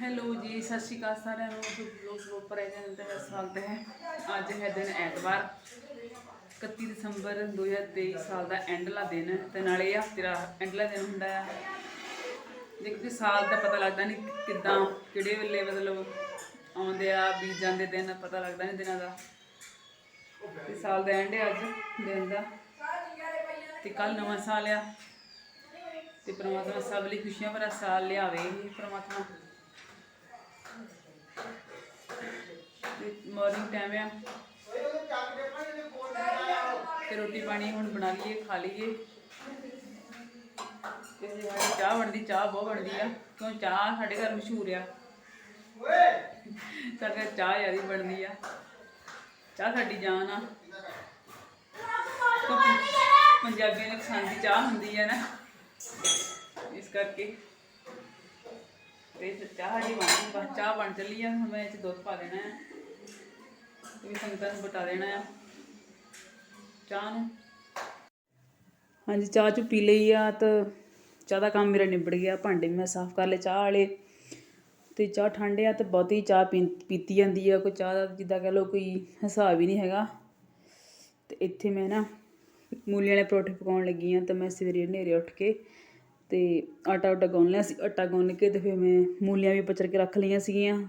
Hello ਜੀ, ਸਤਿ ਸ਼੍ਰੀ ਅਕਾਲ ਸਾਰਿਆਂ ਨੂੰ। ਬਲੌਗ ਉੱਪਰ ਆਏ ਦਾ ਸਵਾਗਤ ਹੈ। ਅੱਜ ਹੈ ਦਿਨ ਐਤਵਾਰ 31 ਦਸੰਬਰ 2023 ਸਾਲ ਦਾ ਐਂਡਲਾ ਦਿਨ ਹੈ ਤੇ ਨਾਲੇ ਇਹ ਹਫ਼ਤੇ ਦਾ ਐਂਡਲਾ ਦਿਨ ਹੁੰਦਾ ਹੈ ਦੇਖੋ ਕਿ ਸਾਲ ਦਾ ਪਤਾ ਲੱਗਦਾ ਨਹੀਂ ਕਿਦਾਂ, ਕਿਹੜੇ ਵੇਲੇ ਮਤਲਬ ਆਉਂਦੇ ਆ, ਬੀਤ ਜਾਂਦੇ ਦਿਨ, ਪਤਾ ਲੱਗਦਾ ਨਹੀਂ ਦਿਨਾਂ ਦਾ। ਤੇ ਸਾਲ ਦਾ ਐਂਡ ਹੈ ਅੱਜ, ਦਿਨ ਦਾ। ਤੇ ਕੱਲ ਨਵਾਂ ਸਾਲ ਆ। ਤੇ ਪ੍ਰਮਾਤਮਾ ਸਭ ਲਈ ਖੁਸ਼ੀਆਂ ਭਰਾ ਸਾਲ ਲਿਆਵੇ ਹੀ ਪ੍ਰਮਾਤਮਾ ਮਾਰਨਿੰਗ ਟਾਈਮ ਆ। ਤੇ ਰੋਟੀ ਪਾਣੀ ਹੁਣ ਬਣਾ ਲਈਏ, ਖਾ ਲਈਏ। ਤੇ ਚਾਹ ਬਣਦੀ, ਚਾਹ ਬਹੁਤ ਬਣਦੀ ਆ। ਕਿਉਂ ਚਾਹ ਸਾਡੇ ਘਰ ਮਸ਼ਹੂਰ ਆ। ਸਾਡੇ ਘਰ ਚਾਹ ਜ਼ਿਆਦਾ ਬਣਦੀ ਆ। ਚਾਹ ਸਾਡੀ ਜਾਨ ਆ। ਪੰਜਾਬੀਆਂ ਦੀ ਪਸੰਦ ਦੀ ਚਾਹ ਹੁੰਦੀ ਹੈ ਨਾ। ਇਸ ਕਰਕੇ। ਤੇ ਚਾਹ ਸਾਡੀ ਬਣ ਚਾਹ ਬਣ ਚੱਲੀ ਆ, ਹੁਣ ਮੈਂ ਇਹ ਚ ਦੁੱਧ ਪਾ ਦੇਣਾ ਹੈ ਤੇ ਸੰਗਤਾਂ ਨੂੰ ਬਤਾ ਦੇਣਾ ਆ। ਚਾਹ ਨੂੰ। ਹਾਂਜੀ, ਚਾਹ ਚੁ ਪੀ ਲਈ ਆ ਤਾਂ ਚਾਹ ਦਾ ਕੰਮ ਮੇਰਾ ਨਿਬੜ ਗਿਆ। ਭਾਂਡੇ ਵੀ ਮੈਂ ਸਾਫ਼ ਕਰ ਲਏ ਚਾਹ ਵਾਲੇ। ਤੇ ਚਾਹ ਠੰਡੇ ਆ ਤੇ ਬਹੁਤੀ ਚਾਹ ਪੀ- ਪੀਤੀ ਜਾਂਦੀ ਆ। ਕੋਈ ਚਾਹ ਦਾ ਜਿੱਦਾਂ ਕਹ ਲਓ ਕੋਈ ਹਿਸਾਬ ਹੀ ਨਹੀਂ ਹੈਗਾ। ਤੇ ਇੱਥੇ ਮੈਂ ਨਾ ਮੂਲੀਆਂ ਵਾਲੇ ਪਰੌਂਠੇ ਪਕਾਉਣ ਲੱਗੀ ਆ ਤਾਂ ਮੈਂ ਸਵੇਰੇ ਹਨੇਰੇ ਉੱਠ ਕੇ ਤੇ ਆਟਾ ਉਟਾ ਗੁੰਨ ਲਿਆ ਸੀ। ਆਟਾ ਗੁੰਨ ਕੇ ਤੇ ਫਿਰ ਮੈਂ ਮੂਲੀਆਂ ਵੀ ਪਚਰ ਕੇ ਰੱਖ ਲਈਆਂ ਸੀਗੀਆਂ।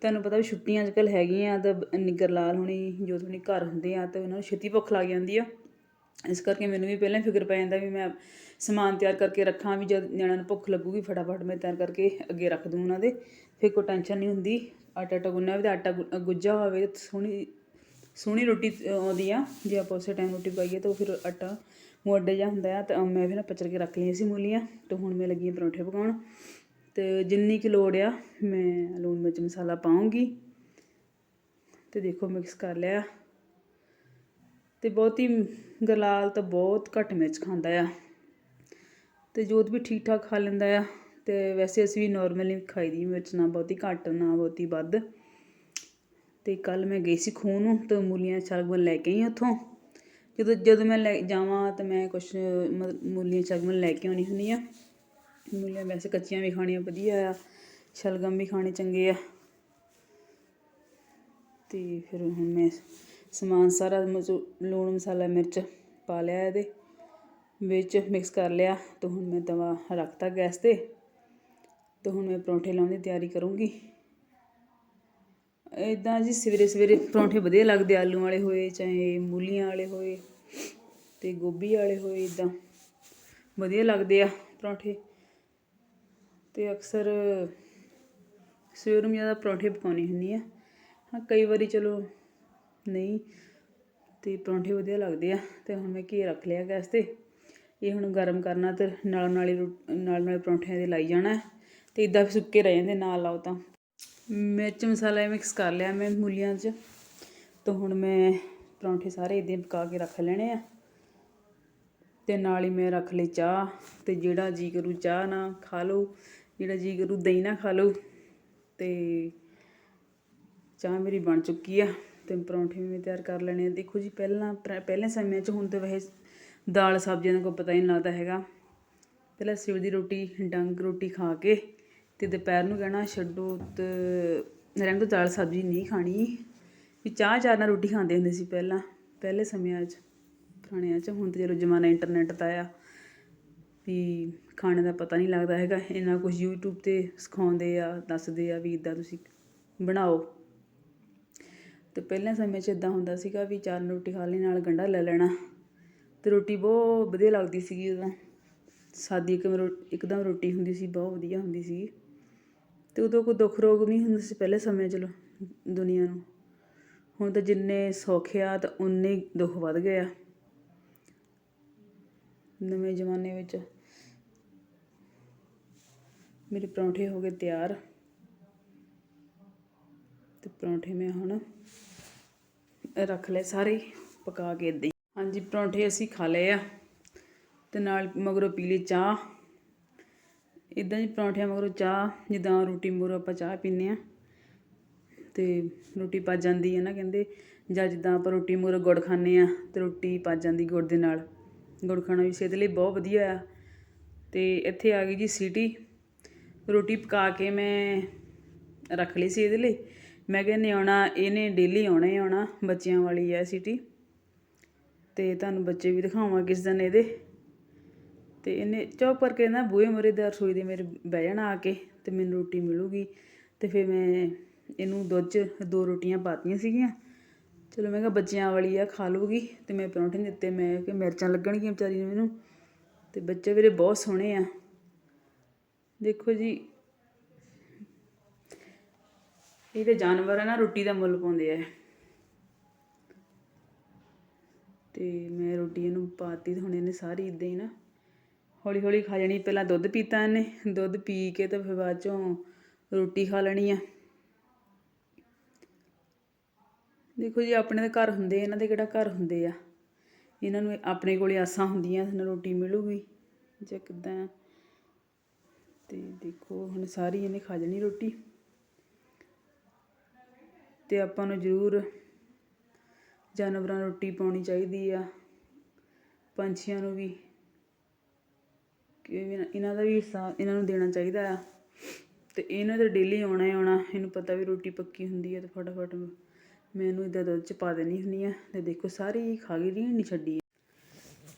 ਤੁਹਾਨੂੰ ਪਤਾ ਵੀ ਛੁੱਟੀਆਂ ਅੱਜ ਕੱਲ੍ਹ ਹੈਗੀਆਂ ਤਾਂ ਨਿੱਗਰ ਲਾਲ ਹੋਣੀ ਜੋ ਹੁਣੀ ਘਰ ਹੁੰਦੇ ਆ ਤਾਂ ਉਹਨਾਂ ਨੂੰ ਛੇਤੀ ਭੁੱਖ ਲੱਗ ਜਾਂਦੀ ਆ। ਇਸ ਕਰਕੇ ਮੈਨੂੰ ਵੀ ਪਹਿਲਾਂ ਫਿਕਰ ਪੈ ਜਾਂਦਾ ਵੀ ਮੈਂ ਸਮਾਨ ਤਿਆਰ ਕਰਕੇ ਰੱਖਾਂ ਵੀ ਜਦ ਨਿਆਣਿਆਂ ਨੂੰ ਭੁੱਖ ਲੱਗੂਗੀ ਫਟਾਫਟ ਮੈਂ ਤਿਆਰ ਕਰਕੇ ਅੱਗੇ ਰੱਖ ਦੂੰ ਉਹਨਾਂ ਦੇ। ਫਿਰ ਕੋਈ ਟੈਨਸ਼ਨ ਨਹੀਂ ਹੁੰਦੀ। ਆਟਾ ਆਟਾ ਗੁੰਨਿਆ ਹੋਵੇ ਤਾਂ ਆਟਾ ਗੁ- ਗੁੱਝਾ ਹੋਵੇ ਸੋਹਣੀ ਸੋਹਣੀ ਰੋਟੀ ਆਉਂਦੀ ਆ। ਜੇ ਆਪਾਂ ਉਸੇ ਟਾਈਮ ਰੋਟੀ ਪਾਈਏ ਤਾਂ ਉਹ ਫਿਰ ਆਟਾ ਮੋਢੇ ਜਿਹਾ ਹੁੰਦਾ ਆ ਤਾਂ ਮੈਂ ਫਿਰ ਨਾ ਪਚਰ ਕੇ ਰੱਖ ਲਈਆਂ ਸੀ ਮੂਲੀਆਂ। ਤੇ ਹੁਣ ਮੈਂ ਲੱਗੀ ਹਾਂ ਪਰੌਂਠੇ ਪਕਾਉਣ। ਅਤੇ ਜਿੰਨੀ ਕੁ ਲੋੜ ਆ, ਮੈਂ ਲੂਣ ਮਿਰਚ ਮਸਾਲਾ ਪਾਉਂਗੀ ਅਤੇ ਦੇਖੋ ਮਿਕਸ ਕਰ ਲਿਆ। ਤੇ ਬਹੁਤੀ ਗਲਾਲ ਤਾਂ ਬਹੁਤ ਘੱਟ ਮਿਰਚ ਖਾਂਦਾ ਆ। ਅਤੇ ਜੋਤ ਵੀ ਠੀਕ ਠਾਕ ਖਾ ਲੈਂਦਾ ਆ ਅਤੇ ਵੈਸੇ ਅਸੀਂ ਵੀ ਨਾਰਮਲੀ ਖਾਈਦੀ ਮਿਰਚ, ਨਾ ਬਹੁਤੀ ਘੱਟ, ਨਾ ਬਹੁਤੀ ਵੱਧ। ਅਤੇ ਕੱਲ ਮੈਂ ਗਈ ਸੀ ਖੂਹ ਨੂੰ ਤਾਂ ਮੂਲੀਆਂ ਚਗਮਨ ਲੈ ਕੇ ਆਈ ਉੱਥੋਂ। ਜਦੋਂ ਜਦੋਂ ਮੈਂ ਲੈ ਜਾਵਾਂ ਤਾਂ ਮੈਂ ਕੁਛ ਮਤਲਬ ਮੂਲੀਆਂ ਚਗਮਨ ਲੈ ਕੇ ਆਉਣੀ ਹੁੰਦੀ ਆ। ਮੂਲੀਆਂ ਵੈਸੇ ਕੱਚੀਆਂ ਵੀ ਖਾਣੀਆਂ ਵਧੀਆ ਆ, ਸ਼ਲਗਮ ਵੀ ਖਾਣੇ ਚੰਗੇ ਆ। ਤੇ ਫਿਰ ਹੁਣ ਮੈਂ ਸਮਾਨ ਸਾਰਾ ਮਸੂ, ਲੂਣ ਮਸਾਲਾ ਮਿਰਚ ਪਾ ਲਿਆ ਇਹਦੇ, ਵਿੱਚ ਮਿਕਸ ਕਰ ਲਿਆ ਤੇ ਹੁਣ ਮੈਂ ਤਵਾ ਰੱਖਤਾ ਗੈਸ ਤੇ ਤੇ ਹੁਣ ਮੈਂ ਪਰੌਂਠੇ ਲਾਉਣ ਦੀ ਤਿਆਰੀ ਕਰੂੰਗੀ। ਇਦਾਂ ਜੀ ਸਵੇਰੇ ਸਵੇਰੇ ਪਰੌਂਠੇ ਵਧੀਆ ਲੱਗਦੇ ਆਲੂ ਵਾਲੇ ਹੋਏ ਚਾਹੇ ਮੂਲੀਆਂ ਵਾਲੇ ਹੋਏ ਤੇ ਗੋਭੀ ਵਾਲੇ ਹੋਏ ਇਦਾਂ ਵਧੀਆ ਲੱਗਦੇ ਆ ਪਰੌਂਠੇ। ਤੇ ਅਕਸਰ ਸਵੇਰ ਨੂੰ ਜ਼ਿਆਦਾ ਪਰੌਂਠੇ ਪਕਾਉਣੀ ਹੁੰਦੀ ਆ। ਹਾਂ, ਕਈ ਵਾਰੀ ਚਲੋ ਨਹੀਂ ਅਤੇ ਪਰੌਂਠੇ ਵਧੀਆ ਲੱਗਦੇ ਆ ਅਤੇ ਹੁਣ ਮੈਂ ਘੀ ਰੱਖ ਲਿਆ ਗੈਸ ਤੇ। ਇਹ ਹੁਣ ਗਰਮ ਕਰਨਾ ਤੇ ਨਾਲ ਨਾਲ ਹੀ ਰੋ- ਨਾਲ ਨਾਲ ਪਰੌਂਠਿਆਂ ਦੇ ਲਾਈ ਜਾਣਾ। ਹੈ। ਤੇ ਇਦਾਂ ਸੁੱਕੇ ਰਹਿ ਜਾਂਦੇ, ਨਾਲ ਲਾਓ ਤਾਂ। ਮਿਰਚ ਮਸਾਲਾ ਮਿਕਸ ਕਰ ਲਿਆ ਮੈਂ ਮੂਲੀਆਂ 'ਚ। ਤਾਂ ਹੁਣ ਮੈਂ ਪਰੌਂਠੇ ਸਾਰੇ ਇਦਾਂ ਪਕਾ ਕੇ ਰੱਖ ਲੈਣੇ ਆ। ਤੇ ਨਾਲ ਹੀ ਮੈਂ ਰੱਖ ਲਈ ਚਾਹ, ਤੇ ਜਿਹੜਾ ਜੀ ਕਰੂ ਚਾਹ ਨਾ ਖਾ ਲਓ। ਜਿਹੜਾ ਜੀ ਕਰੂ, ਦਹੀਂ ਨਾ ਖਾ ਲਓ ਤੇ ਚਾਹ ਮੇਰੀ ਬਣ ਚੁੱਕੀ ਆ ਤੇ ਪਰੌਂਠੇ ਵੀ ਮੈਂ ਤਿਆਰ ਕਰ ਲੈਣੇ ਆ। ਦੇਖੋ ਜੀ, ਪਹਿਲਾਂ ਪ੍ਰ- ਪਹਿਲੇ ਸਮਿਆਂ 'ਚ ਹੁਣ ਤੇ ਵੈਸੇ ਦਾਲ ਸਬਜ਼ੀਆਂ ਦਾ ਕੋਈ ਪਤਾ ਹੀ ਨਹੀਂ ਲੱਗਦਾ ਹੈਗਾ। ਪਹਿਲਾਂ ਸਿਰ ਦੀ ਰੋਟੀ, ਡੰਗ ਰੋਟੀ ਖਾ ਕੇ ਤੇ ਦੁਪਹਿਰ ਨੂੰ ਕਹਿਣਾ ਛੱਡੋ ਤੇ ਰਹਿਣ ਤੋਂ ਦਾਲ ਸਬਜ਼ੀ ਨਹੀਂ ਖਾਣੀ। ਵੀ ਚਾਹ ਚਾਰ ਨਾਲ ਰੋਟੀ ਖਾਂਦੇ ਹੁੰਦੇ ਸੀ ਪਹਿਲਾਂ, ਪਹਿਲੇ ਸਮਿਆਂ 'ਚ, ਪੁਰਾਣਿਆਂ 'ਚ, ਹੁਣ ਤੇ ਜਦੋਂ ਜ਼ਮਾਨਾ ਇੰਟਰਨੈਟ ਦਾ ਆ ਵੀ ਖਾਣੇ ਦਾ ਪਤਾ ਨਹੀਂ ਲੱਗਦਾ ਹੈਗਾ। ਇੰਨਾ ਕੁਛ ਯੂਟਿਊਬ ਤੇ ਸਿਖਾਉਂਦੇ ਆ, ਦੱਸਦੇ ਆ ਵੀ ਇੱਦਾਂ ਤੁਸੀਂ ਬਣਾਓ। ਅਤੇ ਪਹਿਲੇ ਸਮੇਂ 'ਚ ਇੱਦਾਂ ਹੁੰਦਾ ਸੀਗਾ ਵੀ ਚਾਰ ਰੋਟੀ ਖਾ ਲਈ, ਨਾਲ ਗੰਢਾ ਲੈ ਲੈਣਾ। ਅਤੇ ਰੋਟੀ ਬਹੁਤ ਵਧੀਆ ਲੱਗਦੀ ਸੀਗੀ ਉਦੋਂ। ਸਾਦੀ ਇੱਕ ਰੋ- ਇੱਕਦਮ ਰੋਟੀ ਹੁੰਦੀ ਸੀ, ਬਹੁਤ ਵਧੀਆ ਹੁੰਦੀ ਸੀ ਅਤੇ ਉਦੋਂ ਕੋਈ ਦੁੱਖ ਰੋਗ ਨਹੀਂ ਹੁੰਦੇ ਸੀ ਪਹਿਲੇ ਸਮੇਂ ਚਲੋ ਦੁਨੀਆ ਨੂੰ। ਹੁਣ ਤਾਂ ਜਿੰਨੇ ਸੌਖੇ ਆ ਤਾਂ ਉਨੇ ਦੁੱਖ ਵੱਧ ਗਏ ਆ। ਨਵੇਂ ਜ਼ਮਾਨੇ ਵਿੱਚ ਮੇਰੇ ਪਰੌਂਠੇ ਹੋ ਗਏ ਤਿਆਰ। ਤੇ ਪਰੌਂਠੇ ਮੈਂ ਹੁਣ ਰੱਖ ਲਏ ਸਾਰੇ ਪਕਾ ਕੇ ਏਦਾਂ ਹੀ। ਹਾਂਜੀ, ਪਰੌਂਠੇ ਅਸੀਂ ਖਾ ਲਏ ਆ। ਤੇ ਨਾਲ ਮਗਰੋਂ ਪੀ ਲਈ ਚਾਹ। ਇਦਾਂ ਜੀ ਪਰੌਂਠਿਆਂ ਮਗਰੋਂ ਚਾਹ, ਜਿੱਦਾਂ ਰੋਟੀ ਮਗਰੋਂ ਆਪਾਂ ਚਾਹ ਪੀਂਦੇ ਆ ਤੇ ਰੋਟੀ ਪਚ ਜਾਂਦੀ ਹੈ ਨਾ ਕਹਿੰਦੇ, ਜਾਂ ਜਿੱਦਾਂ ਆਪਾਂ ਰੋਟੀ ਮਗਰੋਂ ਗੁੜ ਖਾਂਦੇ ਆ ਤੇ ਰੋਟੀ ਪਚ ਜਾਂਦੀ ਗੁੜ ਦੇ ਨਾਲ। ਗੁੜ ਖਾਣਾ ਵੀ ਸਿਹਤ ਲਈ ਬਹੁਤ ਵਧੀਆ ਆ। ਤੇ ਇੱਥੇ ਆ ਗਈ ਜੀ ਸਿਟੀ। ਰੋਟੀ ਪਕਾ ਕੇ ਮੈਂ ਰੱਖ ਲਈ ਸੀ ਇਹਦੇ ਲਈ। ਮੈਂ ਕਿਹਾ ਇਹਨੇ ਆਉਣਾ, ਇਹਨੇ ਡੇਲੀ ਆਉਣਾ ਹੀ ਆਉਣਾ ਬੱਚਿਆਂ ਵਾਲੀ ਹੈ ਸਿਟੀ ਤੇ ਤੁਹਾਨੂੰ ਬੱਚੇ ਵੀ ਦਿਖਾਵਾਂ ਕਿਸ ਦਿਨ ਇਹਦੇ। ਤੇ ਇਹਨੇ ਚੁੱਪ ਕਰਕੇ ਨਾ ਬੂਹੇ ਮਰੇ ਦਾ ਰਸੋਈ ਦੇ ਮੇਰੇ ਬਹਿ ਜਾਣਾ ਆ ਕੇ ਤੇ ਮੈਨੂੰ ਰੋਟੀ ਮਿਲੂਗੀ। ਤੇ ਫਿਰ ਮੈਂ ਇਹਨੂੰ ਦੁੱਧ 'ਚ ਦੋ ਰੋਟੀਆਂ ਪਾਤੀਆਂ ਸੀਗੀਆਂ। ਚਲੋ ਮੈਂ ਕਿਹਾ ਬੱਚਿਆਂ ਵਾਲੀ ਆ, ਖਾ ਲੂਗੀ ਤੇ ਮੈਂ ਪਰੌਂਠੇ ਨਹੀਂ ਦਿੱਤੇ, ਮੈਂ ਕਿ ਮਿਰਚਾਂ ਲੱਗਣਗੀਆਂ ਵਿਚਾਰੀ ਨੂੰ ਮੈਨੂੰ। ਤੇ ਬੱਚੇ ਵੀਰੇ ਬਹੁਤ ਸੋਹਣੇ ਆ। ਦੇਖੋ ਜੀ, ਇਹ ਤੇ ਜਾਨਵਰ ਆ ਨਾ, ਰੋਟੀ ਦਾ ਮੁੱਲ ਪਾਉਂਦੇ ਆ ਤੇ ਮੈਂ ਰੋਟੀ ਇਹਨੂੰ ਪਾਤੀ ਹੁਣ ਇਹਨੇ ਸਾਰੀ ਇਦਾਂ ਹੀ ਨਾ ਹੌਲੀ ਹੌਲੀ ਖਾ ਜਾਣੀ ਪਹਿਲਾਂ ਦੁੱਧ ਪੀਤਾ ਇਹਨੇ, ਦੁੱਧ ਪੀ ਕੇ ਤੇ ਫਿਰ ਬਾਅਦ ਚੋਂ ਰੋਟੀ ਖਾ ਲੈਣੀ ਆ। ਦੇਖੋ ਜੀ, ਆਪਣੇ ਦੇ ਘਰ ਹੁੰਦੇ ਇਹਨਾਂ ਦੇ ਕਿਹੜਾ ਘਰ ਹੁੰਦੇ ਆ? ਇਹਨਾਂ ਨੂੰ ਆਪਣੇ ਕੋਲੇ ਆਸਾਂ ਹੁੰਦੀਆਂ ਸਾਨੂੰ ਰੋਟੀ ਮਿਲੂਗੀ। ਜਾਂ ਕਿੱਦਾਂ ਤੇ ਦੇਖੋ, ਹੁਣ ਸਾਰੀ ਇਹਨੇ ਖਾ ਜਾਣੀ ਰੋਟੀ। ਤੇ ਆਪਾਂ ਨੂੰ ਜ਼ਰੂਰ ਜਾਨਵਰਾਂ ਨੂੰ ਰੋਟੀ ਪਾਉਣੀ ਚਾਹੀਦੀ ਆ, ਪੰਛੀਆਂ ਨੂੰ ਵੀ, ਕਿ ਇਹਨਾਂ ਦਾ ਵੀ ਹਿੱਸਾ ਇਹਨਾਂ ਨੂੰ ਦੇਣਾ ਚਾਹੀਦਾ ਆ। ਤੇ ਇਹਨਾਂ ਤੇ ਡੇਲੀ ਆਉਣਾ ਹੀ ਆਉਣਾ, ਇਹਨੂੰ ਪਤਾ ਵੀ ਰੋਟੀ ਪੱਕੀ ਹੁੰਦੀ ਹੈ ਤੇ ਫਟਾਫਟ ਮੈਂ ਇਹਨੂੰ ਇਦਾਂ ਦੁੱਧ ਚ ਪਾ ਦੇਣੀ ਹੁੰਦੀ ਆ। ਤੇ ਦੇਖੋ, ਸਾਰੀ ਖਾ ਗਈ ਨਹੀਂ ਨਹੀਂ ਛੱਡੀ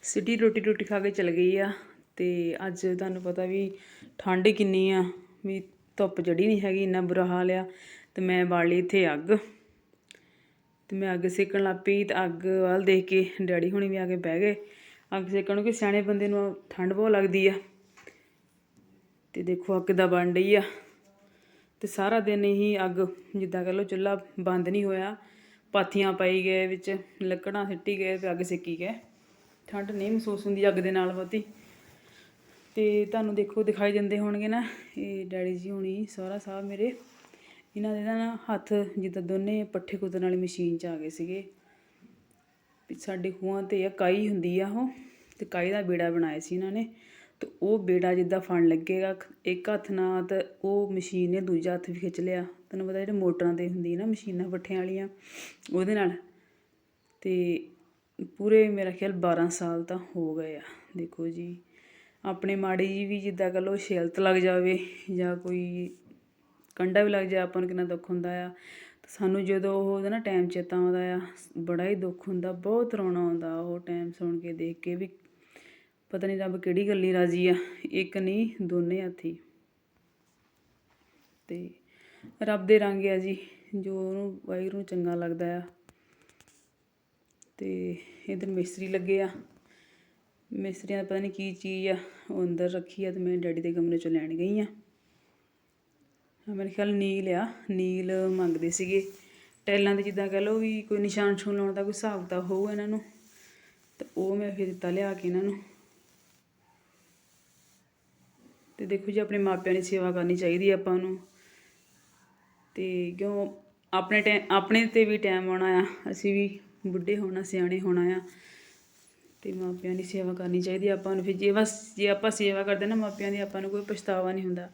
ਸਿੱਧੀ ਰੋਟੀ ਰੋਟੀ ਖਾ ਕੇ ਚਲ ਗਈ ਆ। ਤੇ ਅੱਜ ਤੁਹਾਨੂੰ ਪਤਾ ਵੀ ਠੰਡ ਕਿੰਨੀ ਆ, ਵੀ ਧੁੱਪ ਜੜੀ ਨਹੀਂ ਹੈਗੀ, ਇੰਨਾ ਬੁਰਾ ਹਾਲ ਆ। ਤੇ ਮੈਂ ਬਾਲ ਲਈ ਇੱਥੇ ਅੱਗ। ਤੇ ਮੈਂ ਅੱਗ ਸੇਕਣ ਲੱਗ ਪਈ ਤੇ ਅੱਗ ਵੱਲ ਦੇਖ ਕੇ ਡੈਡੀ ਹੁਣੀ ਵੀ ਆ ਕੇ ਬਹਿ ਗਏ। ਅੱਗ ਸੇਕਣ ਨੂੰ ਕਿ ਸਿਆਣੇ ਬੰਦੇ ਨੂੰ ਠੰਡ ਬਹੁਤ ਲੱਗਦੀ ਆ। ਤੇ ਦੇਖੋ ਅੱਗ ਦਾ ਬਣ ਰਹੀ ਆ। ਤੇ ਸਾਰਾ ਦਿਨ ਹੀ ਅੱਗ, ਜਿੱਦਾਂ ਕਹ ਲਓ ਚੁੱਲ੍ਹਾ ਬੰਦ ਨਹੀਂ ਹੋਇਆ। ਪਾਥੀਆਂ ਪਾਈ ਗਏ ਵਿੱਚ, ਲੱਕੜਾਂ ਸਿੱਟੀ ਗਏ ਤੇ ਅੱਗ ਸੇਕੀ ਗਏ। ਠੰਡ ਨਹੀਂ ਮਹਿਸੂਸ ਹੁੰਦੀ ਅੱਗ ਦੇ ਨਾਲ ਬਹੁਤੀ। ਤੇ ਤੁਹਾਨੂੰ ਦੇਖੋ ਦਿਖਾਈ ਦਿੰਦੇ ਹੋਣਗੇ ਨਾ, ਇਹ ਡੈਡੀ ਜੀ ਹੁਣੀ, ਸਹੁਰਾ ਸਾਹਿਬ ਮੇਰੇ, ਇਹਨਾਂ ਦੇ ਨਾ ਹੱਥ ਜਿੱਦਾਂ ਦੋਨੇ ਪੱਠੇ ਕੁੱਤਣ ਵਾਲੀ ਮਸ਼ੀਨ 'ਚ ਆ ਗਏ ਸੀਗੇ। ਸਾਡੇ ਖੂਹਾਂ ਤੇ ਆ, ਕਾਈ ਹੁੰਦੀ ਆ ਉਹ, ਤੇ ਕਾਈ ਦਾ ਬੇੜਾ ਬਣਾਇਆ ਸੀ ਇਹਨਾਂ ਨੇ, ਤੇ ਉਹ ਬੇੜਾ ਜਿੱਦਾਂ ਫਣ ਲੱਗੇਗਾ, ਇੱਕ ਹੱਥ ਨਾਲ ਤਾਂ ਉਹ ਮਸ਼ੀਨ ਨੇ ਦੂਜਾ ਹੱਥ ਵੀ ਖਿੱਚ ਲਿਆ। ਤੁਹਾਨੂੰ ਪਤਾ ਜਿਹੜੇ ਮੋਟਰਾਂ ਤੇ ਹੁੰਦੀ ਨਾ ਮਸ਼ੀਨਾਂ ਪੱਠਿਆਂ ਵਾਲੀਆਂ, ਉਹਦੇ ਨਾਲ। ਤੇ ਪੂਰੇ ਮੇਰਾ ਖਿਆਲ 12 ਸਾਲ ਤਾਂ ਹੋ ਗਏ ਆ, ਦੇਖੋ ਜੀ। ਆਪਣੇ ਮਾੜੀ ਜੀ ਵੀ ਜਿੱਦਾਂ ਕਹ ਲਓ ਛਿਲਤ ਲੱਗ ਜਾਵੇ ਜਾਂ ਕੋਈ ਕੰਡਾ ਵੀ ਲੱਗ ਜਾਵੇ ਆਪਾਂ ਨੂੰ ਕਿੰਨਾ ਦੁੱਖ ਹੁੰਦਾ ਆ। ਤੇ ਸਾਨੂੰ ਜਦੋਂ ਉਹਦਾ ਨਾ ਟਾਈਮ ਚੇਤਾ ਆਉਂਦਾ ਆ, ਬੜਾ ਹੀ ਦੁੱਖ ਹੁੰਦਾ, ਬਹੁਤ ਰੋਣਾ ਆਉਂਦਾ ਉਹ ਟਾਈਮ ਸੁਣ ਕੇ ਦੇਖ ਕੇ ਵੀ। ਪਤਾ ਨਹੀਂ ਰੱਬ ਕਿਹੜੀ ਗੱਲੀ ਰਾਜੀ ਆ, ਇੱਕ ਨਹੀਂ, ਦੋਨੇ ਹੱਥੀ। ਤੇ ਰੱਬ ਦੇ ਰੰਗ ਆ ਜੀ, ਜੋ ਉਹਨੂੰ ਵਾਹਿਗੁਰੂ ਨੂੰ ਚੰਗਾ ਲੱਗਦਾ ਆ। ਤੇ ਇਧਰ ਮਿਸਤਰੀ ਲੱਗੇ ਆ। ਮਿਸਤਰੀਆਂ ਦਾ ਪਤਾ ਨਹੀਂ ਕੀ ਚੀਜ਼ ਆ ਉਹ ਅੰਦਰ ਰੱਖੀ ਆ ਤੇ ਮੈਂ ਡੈਡੀ ਦੇ ਕਮਰੇ ਚੋਂ ਲੈਣ ਗਈ ਆ। ਹਾਂ, ਮੇਰੇ ਖਿਆਲ ਨੀਲ ਆ ਨੀਲ ਮੰਗਦੇ ਸੀਗੇ। ਟੈਲਾਂ ਦੇ ਜਿੱਦਾਂ ਕਹ ਲਓ ਵੀ ਕੋਈ ਨਿਸ਼ਾਨ ਛੂਣ ਲਾਉਣ ਦਾ ਕੋਈ ਹਿਸਾਬ ਤਾਂ ਹੋਊ ਇਹਨਾਂ ਨੂੰ ਤੇ ਉਹ ਮੈਂ ਫਿਰ ਦਿੱਤਾ ਲਿਆ ਕੇ ਇਹਨਾਂ ਨੂੰ। ਤੇ ਦੇਖੋ ਜੀ ਆਪਣੇ ਮਾਪਿਆਂ ਦੀ ਸੇਵਾ ਕਰਨੀ ਚਾਹੀਦੀ ਆ ਆਪਾਂ ਨੂੰ। ਤੇ ਕਿਉਂ ਆਪਣੇ ਟਾਈਮ ਆਪਣੇ ਤੇ ਵੀ ਟਾਈਮ ਆਉਣਾ ਆ ਅਸੀਂ ਵੀ ਬੁੱਢੇ ਹੋਣਾ ਸਿਆਣੇ ਹੋਣਾ ਆ। ਤੇ ਮਾਪਿਆਂ ਦੀ ਸੇਵਾ ਕਰਨੀ ਚਾਹੀਦੀ ਆਪਾਂ ਨੂੰ। ਫਿਰ ਜੇ ਬਸ, ਜੇ ਆਪਾਂ ਸੇਵਾ ਕਰਦੇ ਨਾ, ਮਾਪਿਆਂ ਦੀ ਆਪਾਂ ਨੂੰ ਕੋਈ ਪਛਤਾਵਾ ਨਹੀਂ ਹੁੰਦਾ।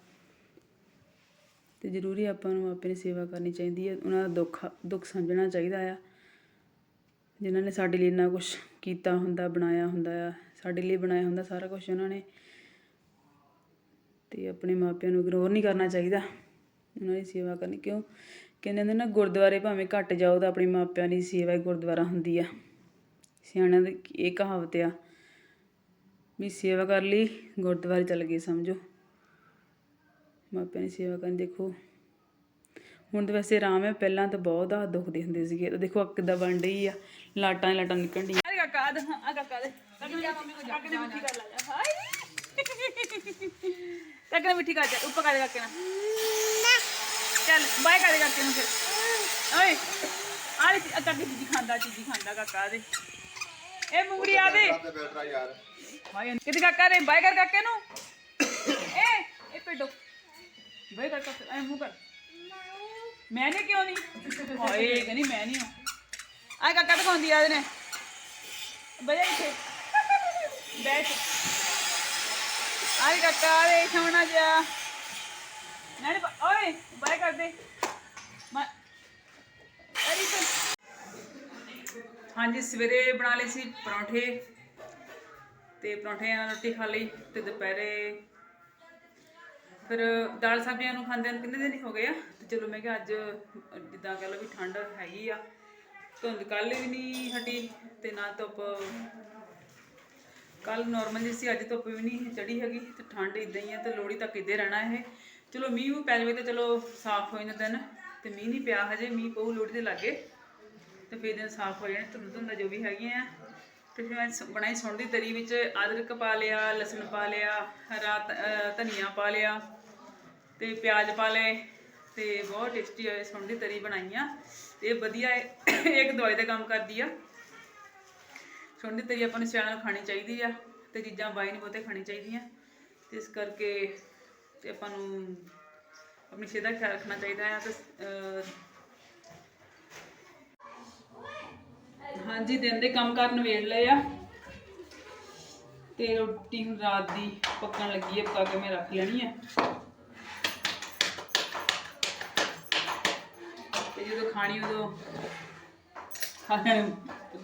ਤੇ ਜ਼ਰੂਰੀ ਆਪਾਂ ਨੂੰ ਮਾਪਿਆਂ ਦੀ ਸੇਵਾ ਕਰਨੀ ਚਾਹੀਦੀ ਹੈ ਉਹਨਾਂ ਦਾ ਦੁੱਖ ਦੁੱਖ ਸਮਝਣਾ ਚਾਹੀਦਾ ਆ। ਜਿਨ੍ਹਾਂ ਨੇ ਸਾਡੇ ਲਈ ਇੰਨਾ ਕੁਝ ਕੀਤਾ ਹੁੰਦਾ, ਬਣਾਇਆ ਹੁੰਦਾ ਆ। ਸਾਡੇ ਲਈ ਬਣਾਇਆ ਹੁੰਦਾ ਸਾਰਾ ਕੁਝ ਉਹਨਾਂ ਨੇ। ਤੇ ਆਪਣੇ ਮਾਪਿਆਂ ਨੂੰ ਇਗਨੋਰ ਨਹੀਂ ਕਰਨਾ ਚਾਹੀਦਾ। ਉਹਨਾਂ ਦੀ ਸੇਵਾ ਕਰਨੀ। ਕਿਉਂ? ਕਹਿੰਦੇ ਹੁੰਦੇ ਨਾ, ਗੁਰਦੁਆਰੇ ਭਾਵੇਂ ਘੱਟ ਜਾਓ ਤਾਂ ਆਪਣੀ ਮਾਪਿਆਂ ਦੀ ਸੇਵਾ ਗੁਰਦੁਆਰਾ ਹੁੰਦੀ ਆ। ਸਿਆਣਿਆਂ ਦੀ ਇਹ ਕਹਾਵਤ ਆ ਵੀ ਸੇਵਾ ਕਰ ਲਈ, ਗੁਰਦੁਆਰੇ ਚੱਲ ਗਏ ਸਮਝੋ। ਮਾਪਿਆਂ ਦੀ ਸੇਵਾ ਕਰਨ ਦੇਖੋ। ਹੁਣ ਤਾਂ ਵੈਸੇ ਆਰਾਮ ਹੈ, ਪਹਿਲਾਂ ਤਾਂ ਬਹੁਤ ਆ ਦੁਖਦੇ ਹੁੰਦੇ ਸੀਗੇ। ਤਾਂ ਦੇਖੋ ਅੱਗ ਦਾ ਬਣ ਰਹੀ ਆ, ਲਾਟਾਂ ਹੀ ਲਾਟਾਂ ਨਿਕਲਣ ਡੀਆਂ ਆ ਕਾਕਾ ਦੇ ਆ ਕਾਕਾ ਦੇ ਕਾਕੇ ਨੇ ਮੰਮੀ ਕੋ ਕਾਕੇ ਨੇ ਮਿੱਠੀ ਕਰ ਲਾ। ਜਾ ਹਾਏ। ਕਾਕੇ ਨੇ ਮਿੱਠੀ ਕਰ ਜਾ ਉੱਪਰ ਕਰ ਕਾਕੇ ਨਾ ਚੱਲ ਬਾਏ ਕਰ ਕਾਕੇ ਨੂੰ ਫਿਰ। ਓਏ ਆ ਕਾਕੇ ਚੀਜ਼ੀ ਖਾਂਦਾ ਚੀਜ਼ੀ ਖਾਂਦਾ ਕਾਕਾ ਦੇ ਇਹ ਮੁੰਗੜੀ ਆ ਦੇ। ਬਾਏ ਕਿਤੇ ਕਾਕਾ ਰੇ ਬਾਏ ਕਰ ਕਾਕੇ ਨੂੰ? ਏ ਇਹ ਪੇਡੋ ਬਾਏ ਕਰ ਕਾਕੇ, ਐ ਮੂੰਹ ਕਰ। ਮੈਂ ਨੇ ਕਿਉਂ ਨਹੀਂ? ਹਾਏ, ਕਹਿੰਦੀ ਮੈਂ ਨਹੀਂ ਆ। ਕਾਕਾ ਦਿਖਾਉਂਦੀ ਆ ਇਹਨੇ ਬਜਾ ਇੱਥੇ। ਬੈਠ। ਆਏ ਕਾਕਾ ਰੇ ਸੋਣਾ ਜਾ ਨਹੀਂ ਓਏ, ਬਾਏ ਕਰ ਦੇ। ਹਾਂਜੀ, ਸਵੇਰੇ ਬਣਾ ਲਏ ਸੀ ਪਰੌਂਠੇ ਤੇ ਪਰੌਂਠਿਆਂ ਨਾਲ ਰੋਟੀ ਖਾ ਲਈ ਤੇ ਦੁਪਹਿਰੇ ਫਿਰ ਦਾਲ ਸਬਜ਼ੀਆਂ ਨੂੰ ਖਾਂਦਿਆਂ ਨੂੰ ਕਿੰਨੇ ਦਿਨ ਹੀ ਹੋ ਗਏ ਆ? ਤੇ ਚਲੋ ਮੈਂ ਕਿਹਾ ਅੱਜ ਜਿੱਦਾਂ ਕਹ ਲਓ ਵੀ ਠੰਡ ਹੈਗੀ ਆ, ਧੁੰਦ ਕੱਲ ਵੀ ਨਹੀਂ ਹਟੀ ਤੇ ਨਾ ਧੁੱਪ। ਕੱਲ ਨਾਰਮਲ ਜਿਹੀ ਸੀ, ਅੱਜ ਧੁੱਪ ਵੀ ਨਹੀਂ ਚੜੀ ਹੈਗੀ ਤੇ ਠੰਡ ਇਦਾਂ ਹੀ ਆ ਤੇ ਲੋੜੀ ਤੱਕ ਇੱਦਾਂ ਹੀ ਰਹਿਣਾ ਇਹ। ਚਲੋ ਮੀਂਹ ਵੀ ਪੈ ਜਾਵੇ ਤੇ ਚਲੋ ਸਾਫ਼ ਹੋ ਜਾਂਦਾ ਦਿਨ ਤੇ ਮੀਂਹ ਨਹੀਂ ਪਿਆ ਹਜੇ, ਮੀਂਹ ਪਊ ਲੋੜੀ ਦੇ ਲਾਗੇ। ਤੇ ਫਿਰ ਦਿਨ ਸਾਫ਼ ਹੋ ਜਾਣੇ ਧੁੰਦ ਧੁੰਦਾ ਜੋ ਵੀ ਹੈਗੀਆਂ ਆ। ਤੇ ਫਿਰ ਮੈਂ ਸ- ਬਣਾਈ ਸੁਣ ਦੀ ਤਰੀ ਵਿੱਚ ਅਦਰਕ ਪਾ ਲਿਆ ਲਸਣ ਪਾ ਲਿਆ ਹਰਾ ਧ- ਅਹ ਧਨੀਆ ਪਾ ਲਿਆ ਤੇ ਪਿਆਜ਼ ਪਾ ਲਏ ਤੇ ਬਹੁਤ ਟੇਸਟੀ ਹੋਏ ਸੁਣ ਦੀ ਤਰੀ ਬਣਾਈ ਆ। ਤੇ ਇਹ ਵਧੀਆ ਹੈ ਇੱਕ ਦਵਾਈ ਦਾ ਕੰਮ ਕਰਦੀ ਆ। ਸੁੰਡੀ ਦੀ ਤਰੀ ਆਪਾਂ ਨੂੰ ਸਿਆਣਾ ਖਾਣੀ ਚਾਹੀਦੀ ਆ ਤੇ ਚੀਜ਼ਾਂ ਬਾਈ ਨਹੀਂ ਬਹੁਤੇ ਖਾਣੀ ਚਾਹੀਦੀਆਂ। ਤੇ ਇਸ ਕਰਕੇ ਤੇ ਆਪਾਂ ਨੂੰ ਆਪਣੀ ਸਿਹਤ ਦਾ ਖਿਆਲ ਰੱਖਣਾ ਚਾਹੀਦਾ ਆ ਤੇ ਅਹ, ਹਾਂਜੀ, ਦਿਨ ਦੇ ਕੰਮ ਕਰਨ ਵੇੜ ਲਏ ਆ। ਤੇ ਰੋਟੀ ਹੁਣ ਰਾਤ ਦੀ ਪੱਕਣ ਲੱਗੀ ਹੈ ਪਕਾ ਕੇ ਮੈਂ ਰੱਖ ਲੈਣੀ ਆ। ਤੇ ਜਦੋਂ ਖਾਣੀ, ਉਦੋਂ ਖਾ ਲੈਣ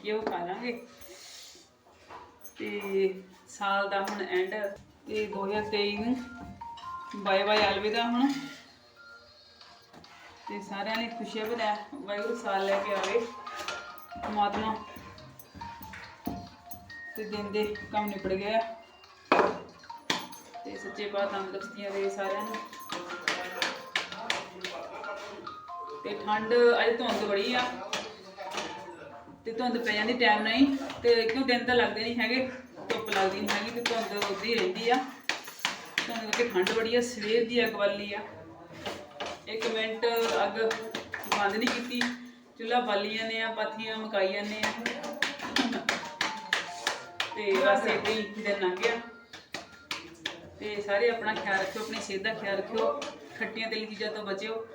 ਕਿਉਂ ਖਾ ਲਾਂਗੇ। ਤੇ ਸਾਲ ਦਾ ਹੁਣ ਐਂਡ ਤੇ 2023 ਨੂੰ ਬਾਏ ਬਾਏ ਅਲਵਿਦਾ ਹੁਣ। ਤੇ ਸਾਰਿਆਂ ਨੇ ਖੁਸ਼ੀਆਂ ਬਣਾ ਵਾਹਿਗੁਰੂ ਸਾਲ ਲੈ ਕੇ ਆਵੇ। ਪਰਮਾਤਮਾ ਤੇ ਦਿਨ ਦੇ ਕੰਮ ਨਿਬੜ ਗਿਆ। ਤੇ ਸੱਚੇ ਬਾਤ ਤੰਦਰੁਸਤੀਆਂ ਦੇ ਸਾਰਿਆਂ ਨੂੰ। ਤੇ ਠੰਡ ਅੱਜ ਧੁੰਦ ਬੜੀ ਆ। ਤੇ ਧੁੰਦ ਪੈ ਜਾਂਦੀ ਟਾਈਮ ਨਹੀਂ। ਤੇ ਕਿਉਂ ਦਿਨ ਤਾਂ ਲੱਗਦੇ ਨਹੀਂ ਹੈਗੇ, ਧੁੱਪ ਲੱਗਦੀ ਨਹੀਂ ਹੈਗੀ ਤੇ ਧੁੰਦ ਉੱਦੀ ਰਹਿੰਦੀ ਆ। ਧੁੰਦ ਕਰਕੇ ਠੰਡ ਬੜੀ ਆ, ਸਵੇਰ ਦੀ ਅੱਗ ਵਾਲੀ ਆ। ਇੱਕ ਮਿੰਟ ਅੱਗ ਬੰਦ ਨਹੀਂ ਕੀਤੀ। ਚੁੱਲ੍ਹਾ ਬਾਲੀ ਜਾਂਦੇ ਆ, ਪਾਥੀਆਂ ਮਕਾਈ ਜਾਂਦੇ ਆ। ਤੇ ਬਸ ਏਦਾਂ ਹੀ ਦਿਨ ਲੰਘ ਗਿਆ। ਤੇ ਸਾਰੇ ਆਪਣਾ ਖਿਆਲ ਰੱਖਿਓ, ਆਪਣੀ ਸਿਹਤ ਦਾ ਖਿਆਲ ਰੱਖਿਓ। ਖੱਟੀਆਂ ਤੇਲੀ ਚੀਜ਼ਾਂ ਤੋਂ ਬਚਿਓ।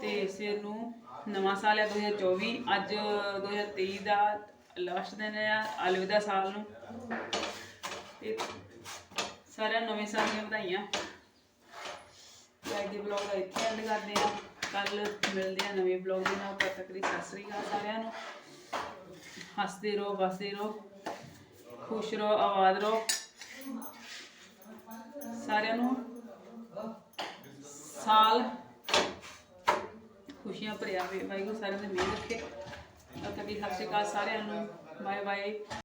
ਤੇ ਸਿਰ ਨੂੰ ਨਵਾਂ ਸਾਲ ਹੈ 2024 ਅੱਜ 2023 ਦਾ ਲਾਸਟ ਦਿਨ ਹੈ ਅਲਵਿਦਾ ਸਾਲ ਨੂੰ। ਤੇ ਸਾਰਿਆਂ ਨੂੰ ਨਵੇਂ ਸਾਲ ਦੀਆਂ ਵਧਾਈਆਂ। ਅੱਜ ਦੇ ਵਲੌਗ ਇੱਥੇ ਐਂਡ ਕਰਦੇ ਆ ਕੱਲ ਮਿਲਦੇ ਆ ਨਵੇਂ ਵਲੌਗ ਦੇ ਨਾਲ, ਤਦ ਤੱਕ ਲਈ ਸਤਿ ਸ੍ਰੀ ਅਕਾਲ ਸਾਰਿਆਂ ਨੂੰ। ਹੱਸਦੇ ਰਹੋ, ਵਸਦੇ ਰਹੋ, ਖੁਸ਼ ਰਹੋ, ਆਬਾਦ ਰਹੋ। ਸਾਰਿਆਂ ਨੂੰ ਸਾਲ ਖੁਸ਼ੀਆਂ ਭਰਿਆ ਹੋਵੇ। ਵਾਹਿਗੁਰੂ ਸਾਰਿਆਂ ਦੇ ਮਿਹਰ ਰੱਖੇ। ਤਦ ਤੱਕ ਲਈ ਸਤਿ ਸ੍ਰੀ ਅਕਾਲ ਸਾਰਿਆਂ ਨੂੰ। Bye bye